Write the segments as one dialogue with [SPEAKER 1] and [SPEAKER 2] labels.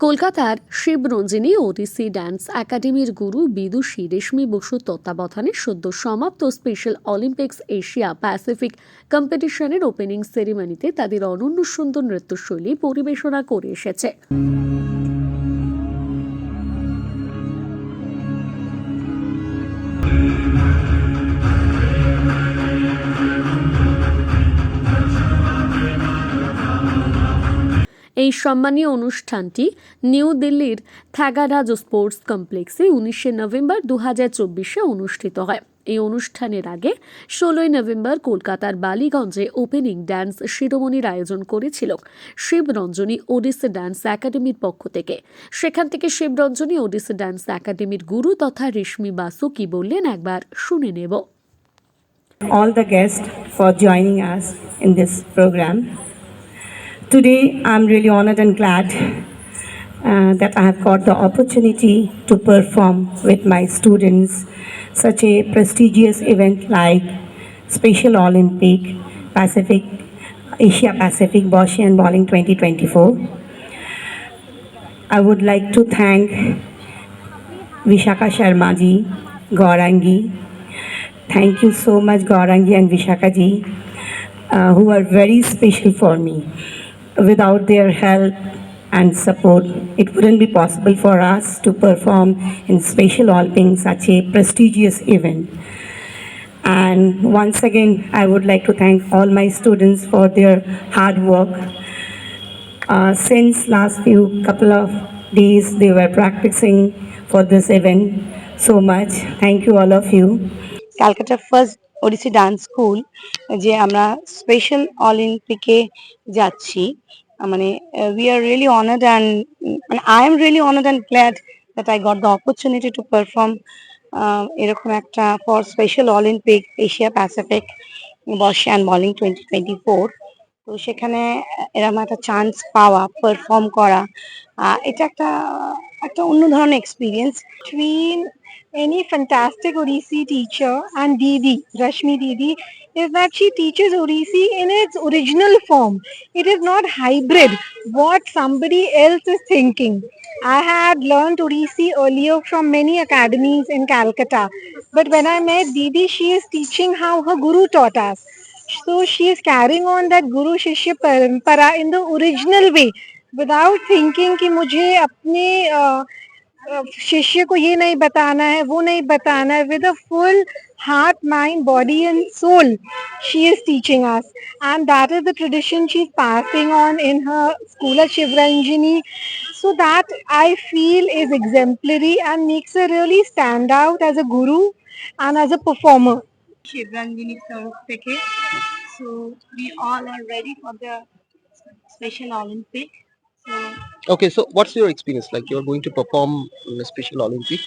[SPEAKER 1] কলকাতার শিবরঞ্জিনী ওডিসি ড্যান্স একাডেমির গুরু বিদুষী রেশমি বসুর তত্ত্বাবধানে সদ্য সমাপ্ত স্পেশাল অলিম্পিক্স এশিয়া প্যাসিফিক কম্পিটিশনের ওপেনিং সেরিমনিতে তাদের অনন্য সুন্দর নৃত্যশৈলী পরিবেশনা করে এসেছে। এই সম্মানীয় অনুষ্ঠানটি নিউ দিল্লির থ্যাগারাজ স্পোর্টস কমপ্লেক্সে উনিশে নভেম্বর দু হাজার চব্বিশে অনুষ্ঠিত হয় এই অনুষ্ঠানের আগে ষোলোই নভেম্বর কলকাতার বালিগঞ্জে ওপেনিং ড্যান্স শিরোমণির আয়োজন করেছিল শিবরঞ্জনী ওডিসি ড্যান্স একাডেমির পক্ষ থেকে সেখান থেকে শিবরঞ্জনী ওডিসি ড্যান্স একাডেমির গুরু তথা রেশমি বাসু কি বললেন একবার শুনে নেব
[SPEAKER 2] all the guests for joining us in this program. Today, I'm really honored and glad uh, that I have got the opportunity to perform with my students such a prestigious event like Special Olympic Pacific Asia Pacific Bosnian Bowling 2024. I would like to thank Vishaka Sharmaji, Gaurangi, Thank you so much, Gaurangi and Vishaka ji, uh, who are very special for me without their help and support, it wouldn't be possible for us to perform in Special Olympics such a prestigious event. And once again, I would like to thank all my students for their hard work. Uh, since last few couple of days, they were practicing for this event so much. Thank you all of you. Calcutta first Odissi dance school, যে আমরা special অলিম্পিকে যাচ্ছি। মানে we are really honoured and মানে I am really honoured and glad that I got the opportunity to perform এরকম একটা for Special Olympic Asia Pacific বর্ষিয়ান bowling twenty twenty four তো সেখানে এরকম একটা চান্স পাওয়া পারফর্ম করা। এটা একটা একটা অন্য ধরনের experience
[SPEAKER 3] between any fantastic Odissi teacher and Didi, Rashmi Didi, is that she teaches Odissi in its original form. It is not hybrid, what somebody else is thinking. I had learned Odissi earlier from many academies in Calcutta, but when I met Didi, she is teaching how her guru taught us. So she is carrying on that Guru Shishya Parampara in the original way without thinking कि मुझे अपने uh, अ, शिष्य को ये नहीं बताना है वो नहीं बताना है with a heart, mind, body, and soul. She is teaching us, and that is the tradition she is passing on in her school at Shivranjini. So that I feel is exemplary and makes her really stand out as a guru and as a performer.
[SPEAKER 2] Shivranjini So we all are ready for the Special Olympic. Special Olympic so
[SPEAKER 4] Okay, so what's your experience? Like? You're going to perform in a Special Olympic.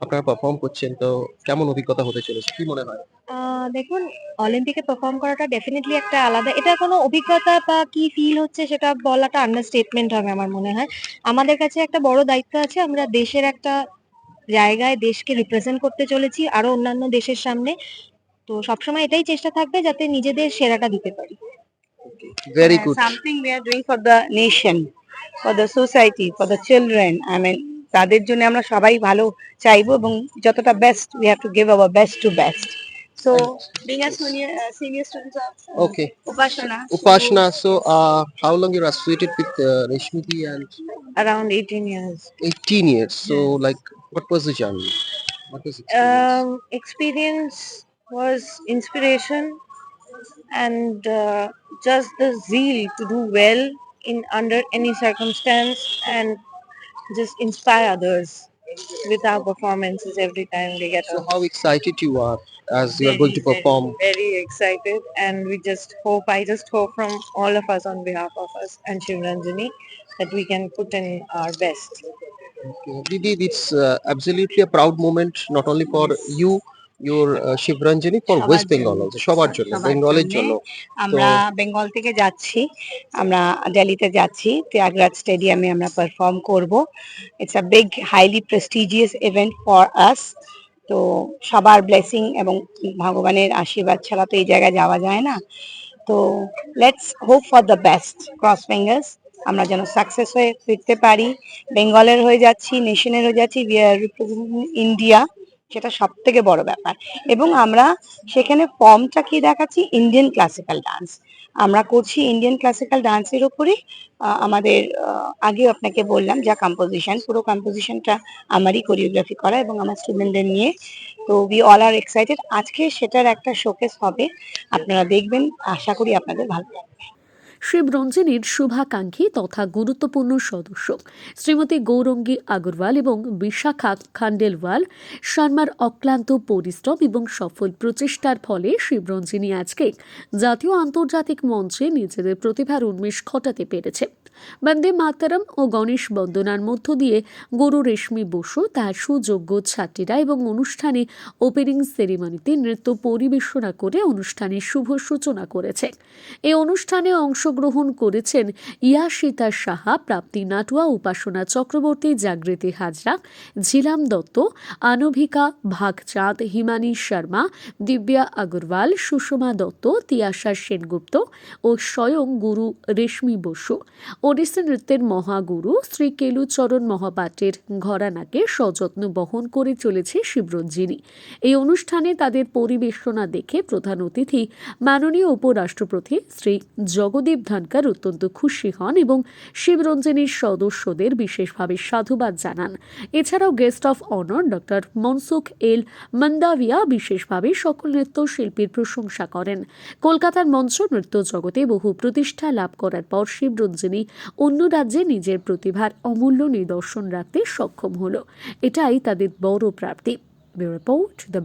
[SPEAKER 4] আপনারা perform করছেন তো কেমন অভিজ্ঞতা হতে চলেছে? কি মনে হয়?
[SPEAKER 5] আহ, দেখুন অলিম্পিকে পারফর্ম করাটা ডেফিনেটলি একটা আলাদা এটা কোনো অভিজ্ঞতা বা কি ফিল হচ্ছে সেটা বলাটা আন্ডারস্টেটমেন্ট হবে আমার মনে হয়। আমাদের কাছে একটা বড় দায়িত্ব আছে আমরা দেশের একটা জায়গায় দেশকে রিপ্রেজেন্ট করতে চলেছি আরও অন্যান্য দেশের সামনে। তো সবসময় এটাই চেষ্টা থাকবে যাতে নিজেদের সেরাটা দিতে পারি।
[SPEAKER 4] Very good
[SPEAKER 2] something we are doing for the nation For the society for the children I mean তাদের জন্য আমরা সবাই ভালো চাইবো এবং যতটা best we have to give our best to best so being a senior senior students of
[SPEAKER 4] Okay.
[SPEAKER 2] Upasana
[SPEAKER 4] Upashna, so uh, how long you're associated with uh, Reshmiti and
[SPEAKER 2] around 18 years
[SPEAKER 4] 18 years. So like, what was the journey? What was the experience?
[SPEAKER 2] um, experience was inspiration and uh, just the zeal to do well in under any circumstance and just inspire others with our performances every time they get
[SPEAKER 4] so
[SPEAKER 2] up.
[SPEAKER 4] how excited you are as you are going to
[SPEAKER 2] Very,
[SPEAKER 4] perform?
[SPEAKER 2] Very, very excited and we just hope, I just hope from all of us on behalf of us and Shivranjani that we can put in our best.
[SPEAKER 4] Okay. Didi, it's uh, absolutely a proud moment not only for you, your Shivranjani, for
[SPEAKER 2] সবার
[SPEAKER 4] West Bengal
[SPEAKER 2] জন্য।
[SPEAKER 4] also, সবার জন্য, বেঙ্গলের।
[SPEAKER 2] জন্য। আমরা বেঙ্গল থেকে যাচ্ছি আমরা দিল্লিতে যাচ্ছি ত্যাগরাজ স্টেডিয়ামে আমরা পারফর্ম করব it's a big highly prestigious event for us তো সবার ব্লেসিং এবং ভগবানের আশীর্বাদ ছাড়া তো এই জায়গায় যাওয়া যায় না তো let's hope for the best cross fingers
[SPEAKER 6] আমরা যেন সাকসেস হয়ে ফিরতে পারি বেঙ্গলের হয়ে যাচ্ছি নেশনের হয়ে যাচ্ছি উই আর রিপ্রেজেন্টিং ইন্ডিয়া সেটা সব থেকে বড় ব্যাপার। এবং আমরা সেখানে ফর্মটা কি দেখাচ্ছি? ইন্ডিয়ান ক্লাসিক্যাল ডান্স আমরা করছি ইন্ডিয়ান ক্লাসিক্যাল ডান্সের উপরই আহ, আমাদের আগেও আপনাকে বললাম যা কম্পোজিশন পুরো কম্পোজিশনটা আমারই কোরিওগ্রাফি করা এবং আমার স্টুডেন্টদের নিয়ে। তো উই অল আর এক্সাইটেড আজকে সেটার একটা শোকেস হবে। আপনারা দেখবেন। আশা করি আপনাদের ভালো লাগবে।
[SPEAKER 1] শিব রঞ্জনীর শুভাকাঙ্ক্ষী তথা গুরুত্বপূর্ণ সদস্য শ্রীমতী গৌরঙ্গী আগরওয়াল এবং বিশাখা খান্ডেলওয়াল শর্মার অক্লান্ত পরিশ্রম এবং সফল প্রচেষ্টার ফলে শিবরঞ্জিনী আজকে জাতীয় আন্তর্জাতিক মঞ্চে নিজেদের প্রতিভার উন্মেষ ঘটাতে পেরেছে। বন্দে মাতারম ও গণেশ বন্দনার মধ্য দিয়ে গুরু রেশমি বসু, তার সুযোগ্য ছাত্রীরা এবং অনুষ্ঠানে ওপেনিং সেরিমনিতে নৃত্য পরিবেশনা করে অনুষ্ঠানের শুভ সূচনা করেছে। এই অনুষ্ঠানে অংশগ্রহণ করেছেন ইয়াশিতা সাহা, প্রাপ্তি নাটুয়া, উপাসনা চক্রবর্তী, জাগৃতি হাজরা, ঝিলাম দত্ত, আনভিকা ভাগচাঁদ, হিমানী শর্মা, দিব্যা আগরওয়াল, সুষমা দত্ত, তিয়াশা সেনগুপ্ত ও স্বয়ং গুরু রেশমি বসু। ওড়িশি নৃত্যের মহাগুরু শ্রী কেলুচরণ মহাপাত্রের ঘরানাকে সযত্ন বহন করে চলেছে শিবরঞ্জিনী। এই অনুষ্ঠানে তাদের পরিবেশনা দেখে প্রধান অতিথি মাননীয় উপরাষ্ট্রপতি শ্রী জগদীপ ধনকর অত্যন্ত খুশি হন এবং শিবরঞ্জনীর সদস্যদের বিশেষভাবে সাধুবাদ জানান। এছাড়াও guest of honour doctor Mansukh L Mandaviya বিশেষভাবে সকল নৃত্যশিল্পীর প্রশংসা করেন। কলকাতার মঞ্চ নৃত্য জগতে বহু প্রতিষ্ঠা লাভ করার পর শিবরঞ্জনী অন্য রাজ্যে নিজের প্রতিভার অমূল্য নিদর্শন রাখতে সক্ষম হলো। এটাই তাদের বড় প্রাপ্তি। Report, the